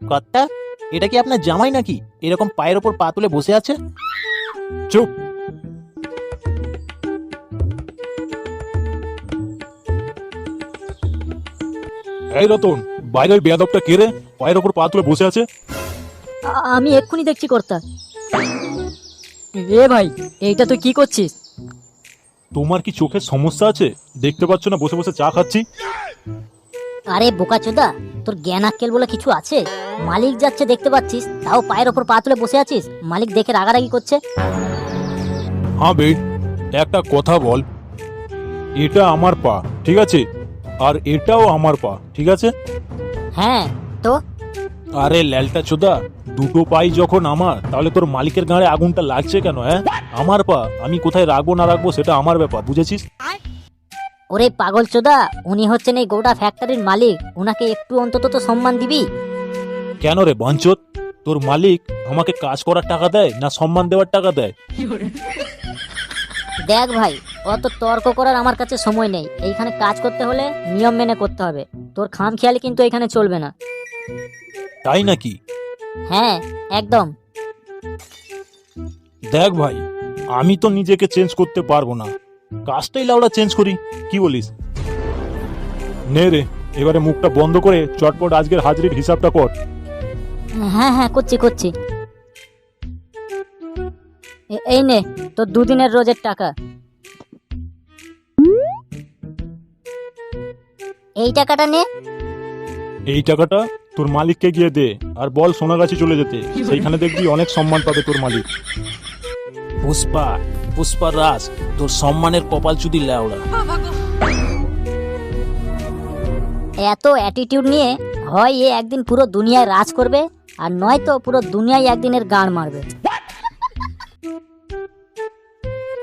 কর্তা এটা কি আপনার জামাই নাকি? এরকম পায়ের ওপর পা তুলে বসে আছে? চুপ। এই রতন বাইরের বেয়াদবটা কে রে? পায়ের ওপর পা তুলে বসে আছে? আমি এক্ষুনি দেখছি কর্তা। এ ভাই এইটা তুই কি করছিস? তোমার কি চোখের সমস্যা আছে? দেখতে পাচ্ছ না বসে বসে চা খাচ্ছি? আরে বোকা বোকাচোদা তোর জ্ঞান আক্কেল বলে কিছু আছে? মালিক যাচ্ছে দেখতে পাচ্ছিস তাও পায়ের ওপর পা তুলে বসে আছিস? মালিক দেখে রাগারাগি করছে। হ্যাঁ বে একটা কথা বল। এটা আমার পা ঠিক আছে? আর এটাও আমার পা ঠিক আছে? হ্যাঁ তো? আরে ল্যালটা চোদা দুটো পাই যখন আমার তাহলে তোর মালিকের গাঁড়ে আগুনটা লাগছে কেন হ্যাঁ? আমার পা আমি কোথায় রাখব না রাখব সেটা আমার ব্যাপার বুঝেছিস? ওরে পাগল চোদা উনি হচ্ছেন এই গোটা ফ্যাক্টরির মালিক উনাকে একটু অন্তত তো সম্মান দিবি? কেন রে বাঞ্চত? তোর মালিক আমাকে কাজ করার টাকা দেয় না সম্মান দেওয়ার টাকা দেয়? দেখ ভাই অত তর্ক করার আমার কাছে সময় নেই। এইখানে কাজ করতে হলে নিয়ম মেনে করতে হবে। তোর খাম খেয়ালি কিন্তু এখানে চলবে না। তাই নাকি? হ্যাঁ একদম। দেখ ভাই আমি তো নিজেকে চেঞ্জ করতে পারব না। কাজটাই লাউড়া চেঞ্জ করি। কি বলিস? নে রে এবারে মুখটা বন্ধ করে চটপট আজকের হাজিরির হিসাবটা কর হ্যাঁ হ্যাঁ করছি করছি। এ- এই নে তোর দুদিনের রোজের টাকা। এই টাকাটা নে। এই টাকাটা তোর মালিককে গিয়ে দে আর বল সোনাগাছি চলে যেতে। সেইখানে দেখবি অনেক সম্মান পাবে তোর মালিক। পুষ্পা পুষ্পা রাজ তোর সম্মানের কপাল চুদি লেওড়া। এত অ্যাটিটিউড নিয়ে হয় এ একদিন পুরো দুনিয়ায় রাজ করবে আর নয়তো পুরো দুনিয়ায় একদিনের গান মারবে।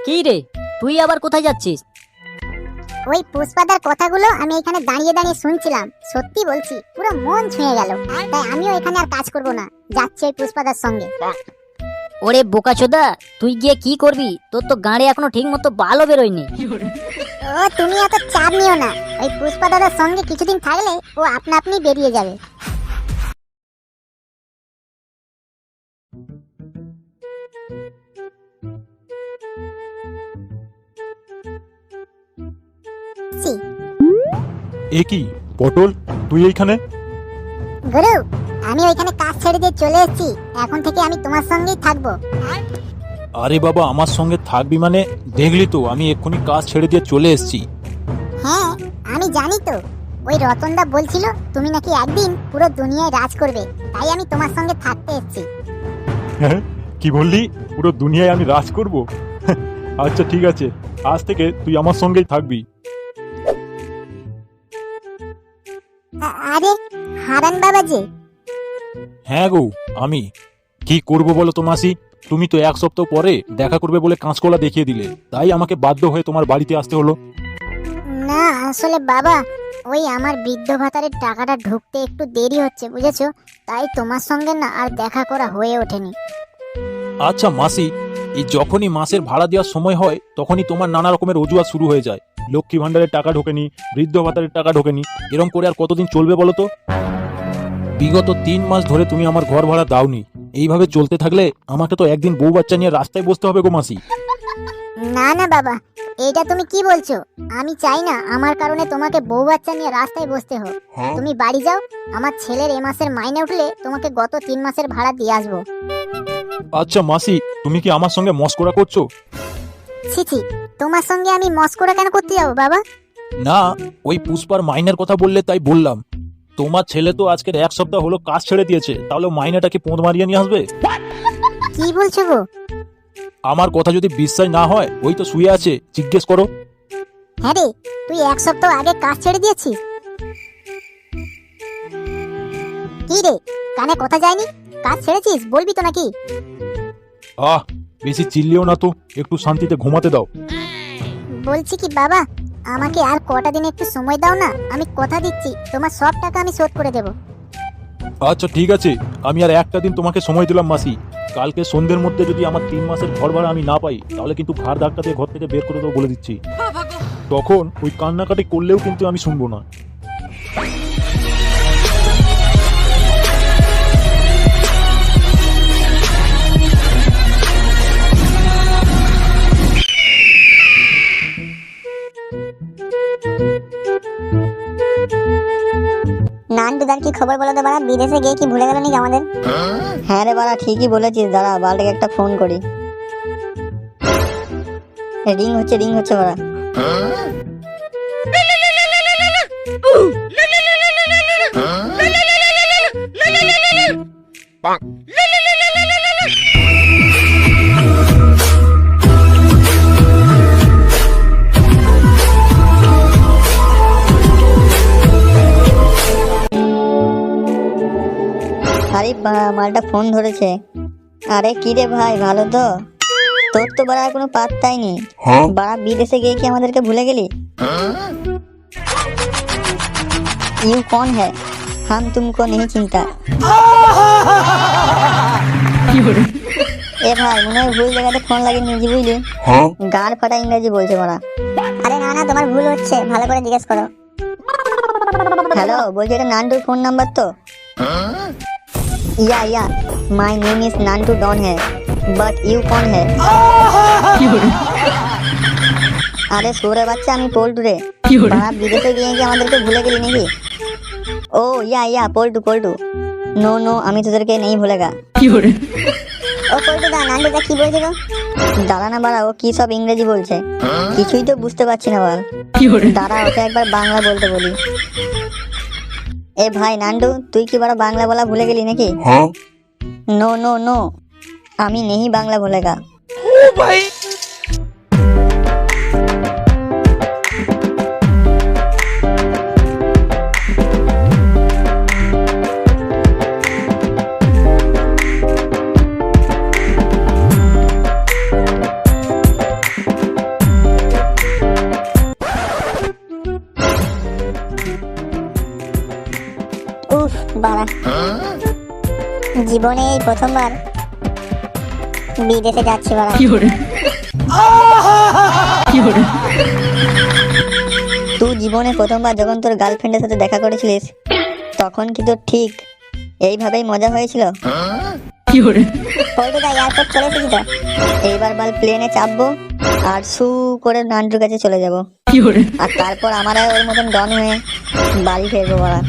কি রে তুই আবার কোথায় যাচ্ছিস? ওই পুষ্পাদার কথাগুলো আমি এখানে দাঁড়িয়ে দাঁড়িয়ে শুনছিলাম সত্যি বলছি পুরো মন ছুঁয়ে গেল। তাই আমিও এখানে আর কাজ করব না যাচ্ছি ওই পুষ্পাদার সঙ্গে। ওরে বোকাচোদা তুই গিয়ে কি করবি? তোর তো গাঁড়ে এখনও ঠিক মতো বালও বেরোয়নি। ও তুমি এত চাপ নিও না। ওই পুষ্পা দাদার সঙ্গে কিছুদিন থাকলে ও আপনা আপনি বেরিয়ে যাবে। এ কি পটল? তুই এইখানে? গুরু আমি ওইখানে কাজ ছেড়ে দিয়ে চলে এসেছি। এখন থেকে আমি তোমার সঙ্গেই থাকব। আরে বাবা আমার সঙ্গে থাকবি মানে? দেখলি তো আমি এক্ষুনি কাজ ছেড়ে দিয়ে চলে এসেছি। হ্যাঁ আমি জানি তো। ওই রতনদা বলছিল তুমি নাকি একদিন পুরো দুনিয়ায় রাজ করবে তাই আমি তোমার সঙ্গে থাকতে এসেছি। হ্যাঁ কি বললি? পুরো দুনিয়ায় আমি রাজ করব? আচ্ছা ঠিক আছে। আজ থেকে তুই আমার সঙ্গেই থাকবি। আ- আরে হারান বাবা যে হ্যাঁ গো আমি। কি করব বলো তো মাসি? তুমি তো এক সপ্তাহ পরে দেখা করবে বলে কাঁচকলা দেখিয়ে দিলে। তাই আমাকে বাধ্য হয়ে তোমার বাড়িতে আসতে হলো। না আসলে বাবা ওই আমার বৃদ্ধ ভাতারের টাকাটা ঢুকতে একটু দেরি হচ্ছে বুঝেছ? তাই তোমার সঙ্গে না আর দেখা করা হয়ে ওঠেনি। আচ্ছা মাসি এই যখনই মাসের ভাড়া দেওয়ার সময় হয় তখনই তোমার নানা রকমের অজুহাত শুরু হয়ে যায়। লক্ষ্মী ভাণ্ডারের টাকা ঢোকেনি বৃদ্ধ ভাতারের টাকা ঢোকেনি। এরকম করে আর কতদিন চলবে বলো তো? বিগত তিন মাস ধরে তুমি আমার ঘর ভাড়া দাওনি। এইভাবে চলতে থাকলে আমাকে তো একদিন বউ বাচ্চা নিয়ে রাস্তায় বসতে হবে গো মাসি। না না বাবা এটা তুমি কি বলছো? আমি চাই না আমার কারণে তোমাকে বউ বাচ্চা নিয়ে রাস্তায় বসতে হোক। তুমি বাড়ি যাও আমার ছেলের এ মাসের মাইনে উঠলে তোমাকে গত তিন মাসের ভাড়া দিয়ে আসব। আচ্ছা মাসি তুমি কি আমার সঙ্গে মস্করা করছ? ছি ছি তোমার সঙ্গে আমি মস্করা কেন করতে যাব বাবা? না ওই পুষ্পার মাইনের কথা বললে তাই বললাম। তোমার ছেলে তো আজকের এক সপ্তাহ হলো কাজ ছেড়ে দিয়েছে তাহলে মাইনেটা কি পোঁত মারিয়ে নিয়ে আসবে? কি বলছো গো? আমার কথা যদি বিশ্বাস না হয় ওই তো শুয়ে আছে জিজ্ঞেস করো। হ্যাঁ রে তুই এক সপ্তাহ আগে কাজ ছেড়ে দিয়েছিস? কি রে কানে কথা যায়নি? কাজ ছেড়েছিস বলবি তো নাকি? আহ বেশি চিল্লিও না তো একটু শান্তিতে ঘুমাতে দাও। বলছি কি বাবা আমাকে আর কটা দিন একটু সময় দাও না? আমি কথা দিচ্ছি তোমার সব টাকা আমি শোধ করে দেবো। আচ্ছা ঠিক আছে। আমি আর একটা দিন তোমাকে সময় দিলাম মাসি। কালকে সন্ধ্যের মধ্যে যদি আমার তিন মাসের ঘর ভাড়া আমি না পাই তাহলে কিন্তু ঘাড় ধাক্কা দিয়ে ঘর থেকে বের করে দেবো বলে দিচ্ছি। তখন ওই কান্নাকাটি করলেও কিন্তু আমি শুনব না। পল্টুদার কি খবর বলো তো বাড়া? বিদেশে গিয়ে কি ভুলে গেল নাকি আমাদের? হ্যাঁ রে বাড়া ঠিকই বলেছিস দাদা বালটাকে একটা ফোন করি। রিং হচ্ছে রিং হচ্ছে বাড়া। আরে মালটা ফোন ধরেছে। আরে কি রে ভাই ভালো তো? তোর তো বাড়া কোনো পাত্তাই নেই। হ্যাঁ? বাড়া বিদেশে গিয়ে কি আমাদেরকে ভুলে গেলি? ইউ কোন হ্যাঁ হাম তুমকো নেই চিন্তা। এ ভাই মনে হয় ভুল জায়গাতে ফোন লাগিয়ে নিয়েছি বুঝলি? হ্যাঁ? গাল ফাটা ইংরেজি বলছে মারা আরে না না তোমার ভুল হচ্ছে ভালো করে জিজ্ঞেস করো। হ্যালো বলছি এটা নান্ডুর ফোন নাম্বার তো? yeah yeah my name is Nantu don है बट यू कौन है আরে সোরে বাচ্চা আমি পল্টু রে বাড়া বিদেশে গিয়ে কি আমাদেরকে ভুলে গেলি নাকি ও yeah yeah Poltu Poltu no no আমি তোদেরকে নেই ভুলেগা ও পল্টুদা নান্টুদা কি বলছিল দাঁড়া না বাড়া ও কি সব ইংরেজি বলছে কিছুই তো বুঝতে পারছি না বল দাঁড়া ওকে একবার বাংলা বলতে বলি এ ভাই নান্ডু তুই কি বড় বাংলা বলা ভুলে গেলি নাকি? No no no. আমি নেহি বাংলা ভুলেগা উফ জীবনে এই প্রথমবার বিদেশে যাচ্ছি বাবা তুই জীবনে প্রথমবার যখন তোর গার্লফ্রেন্ডের সাথে দেখা করেছিলিস তখন কি তোর ঠিক এইভাবেই মজা হয়েছিল? পল্টুদা এয়ারপোর্ট চলে এসেছি তো? এইবার বাল প্লেনে চাপবো আর সু করে নান্টুর কাছে চলে যাব। আর তারপর আমরা ওর মতন ডন হয়ে বাড়ি ফিরবো বলা।